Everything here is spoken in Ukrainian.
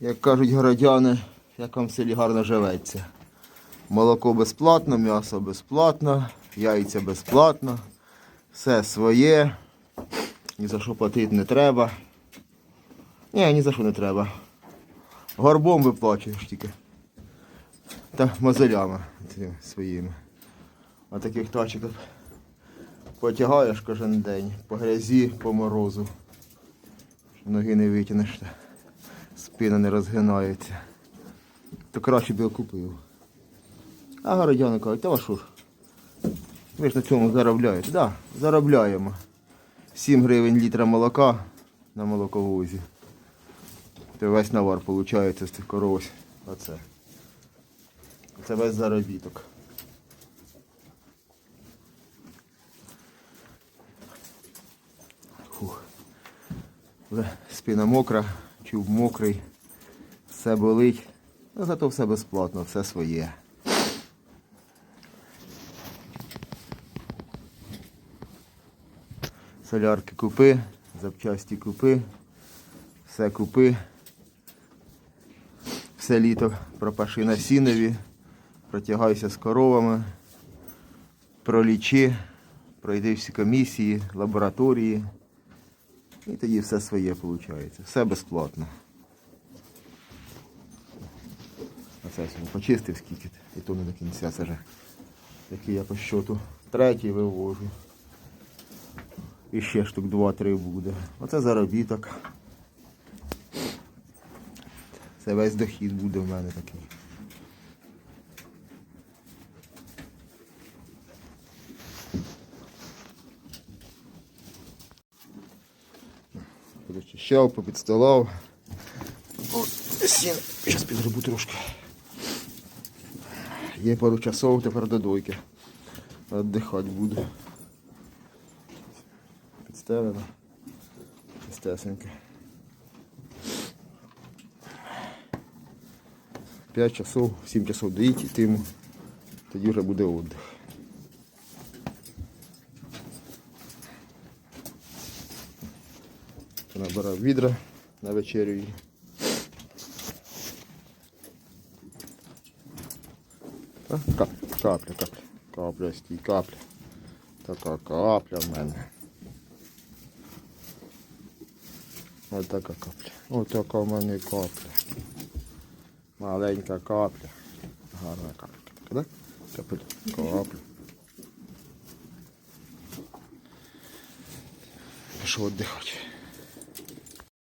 як кажуть городяни, як вам в селі гарно живеться. Молоко безплатно, м'ясо безплатно, яйця безплатно, все своє. Ні за що платити не треба. Ні, ні за що не треба. Горбом виплачуєш тільки. Та мозолями своїми. А таких тачок потягаєш кожен день по грязі, по морозу. Ноги не витягнеш, спина не розгинається. То краще б його купив. А городяни кажуть, та що ж? Ви ж на цьому заробляєте. Да, заробляємо. 7 гривень літра молока на молоковозі. То весь навар виходить з цих коров. Оце. Це весь заробіток. Фух. Спина мокра, чуб мокрий, все болить. Ну, зато все безплатно, все своє. Солярки купи, запчасті купи, все купи. Все літо пропаши на сінові, протягайся з коровами, пролічи, пройди всі комісії, лабораторії. І тоді все своє виходить. Все безплатно. Оце почистив скільки, і то не до кінця це вже. Який я по щоту. Третій вивожу. І ще штук 2-3 буде. Оце заробіток. Це весь дохід буде в мене такий. Почищав, попідстилав. Сін. Зараз підгребу трошки. Є пару часов, тепер до дойки. Віддихати буду. Підстелено. Чистесеньке. 5 часов, 7 часов доїть, йтиму. Тоді вже буде віддих. Набирав відра на вечерю. їй. Та, Капля, капля. Капля, стій, капля. Така капля в мене. Ось така капля. Ось така в мене капля. Маленька капля. Гарна капля. Да? Капля. Капля. Пішов віддихати.